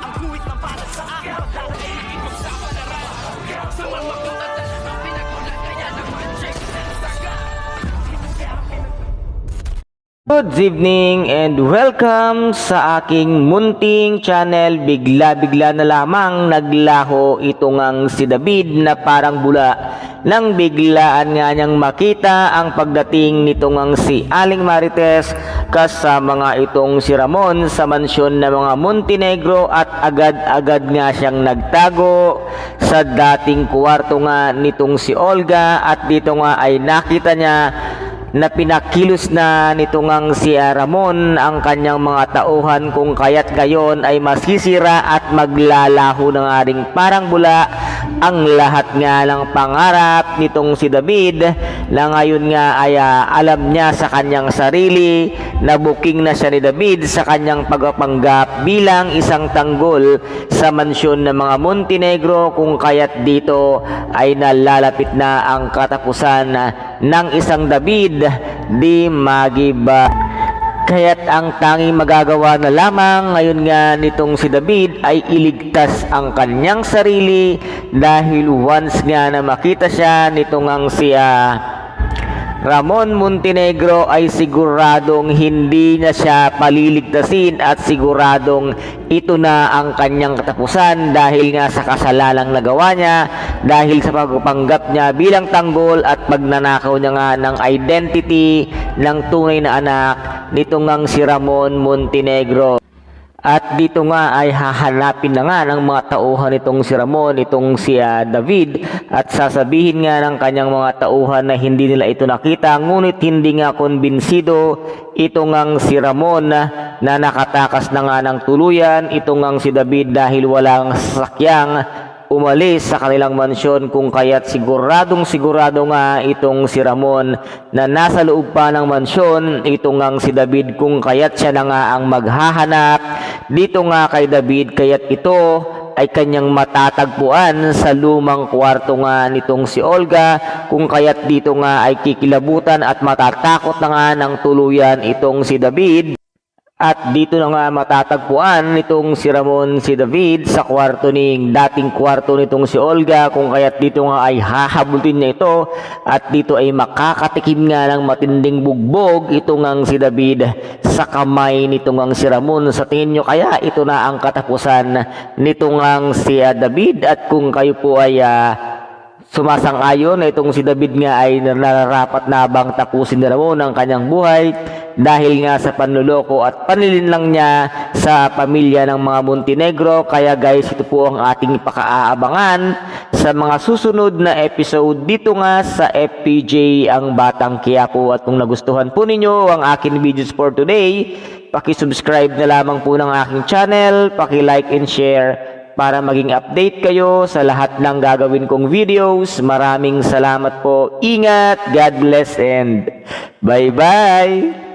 Ang guhit ng para sa akin Pagdadaig ipagsapalaran Sa mga Good evening and welcome sa aking munting channel. Bigla-bigla na lamang naglaho ito ngang si David na parang bula. Nang biglaan nga niyang makita ang pagdating nito ngang si Aling Marites kasama nga itong si Ramon sa mansyon ng mga Montenegro at agad-agad nga siyang nagtago sa dating kwarto nga nitong si Olga at dito nga ay nakita niya na pinakilos na nito ngang si Ramon ang kanyang mga tauhan kung kaya't gayon ay masisira at maglalaho na nga ring parang bula. Ang lahat nga ng pangarap nitong si David na ngayon nga ay ah, alam niya sa kanyang sarili na booking na siya ni David sa kanyang pagpapanggap bilang isang tanggol sa mansyon ng mga Montenegro kung kaya't dito ay nalalapit na ang katapusan ng isang David di magiba. Kaya't ang tanging magagawa na lamang ngayon nga nitong si David ay iligtas ang kanyang sarili dahil once nga na makita siya nitong ang siya Ramon Montenegro ay siguradong hindi na siya paliligtasin at siguradong ito na ang kanyang katapusan dahil nga sa kasalalang nagawa niya dahil sa pagpanggap niya bilang tanggol at pagnanakaw niya nga ng identity ng tunay na anak nitong ngang si Ramon Montenegro. At dito nga ay hahanapin na nga ng mga tauhan itong si Ramon, itong si ah, David. At sasabihin nga ng kanyang mga tauhan na hindi nila ito nakita ngunit hindi nga konbinsido ito ngang si Ramon na, na nakatakas na nga ng tuluyan. Ito ngang si David dahil walang sasakyang umalis sa kanilang mansyon kung kaya't siguradong sigurado nga itong si Ramon na nasa loob pa ng mansyon ito ngang si David kung kaya't siya na nga ang maghahanap dito nga kay David kaya't ito ay kanyang matatagpuan sa lumang kwarto nga nitong si Olga kung kaya't dito nga ay kikilabutan at matatakot na nga ng tuluyan itong si David at dito na nga matatagpuan nitong si Ramon si David sa kwarto ning dating kwarto nitong si Olga kung kaya't dito nga ay hahabulin niya ito at dito ay makakatikim nga ng matinding bugbog ito ngang si David sa kamay nito ngang si Ramon. Sa tingin nyo kaya ito na ang katapusan nito ngang si ah, David? At kung kayo po ay ah, sumasang-ayon itong si David nga ay nararapat na bang tapusin na Ramon ang kanyang buhay dahil nga sa panluloko at panlilinlang niya sa pamilya ng mga Montenegro. Kaya guys, ito po ang ating pakaaabangan sa mga susunod na episode dito nga sa FPJ ang Batang Quiapo. At kung nagustuhan po ninyo ang aking videos for today, paki-subscribe na lamang po ng aking channel, paki-like and share para maging update kayo sa lahat ng gagawin kong videos. Maraming salamat po. Ingat, God bless, and bye-bye!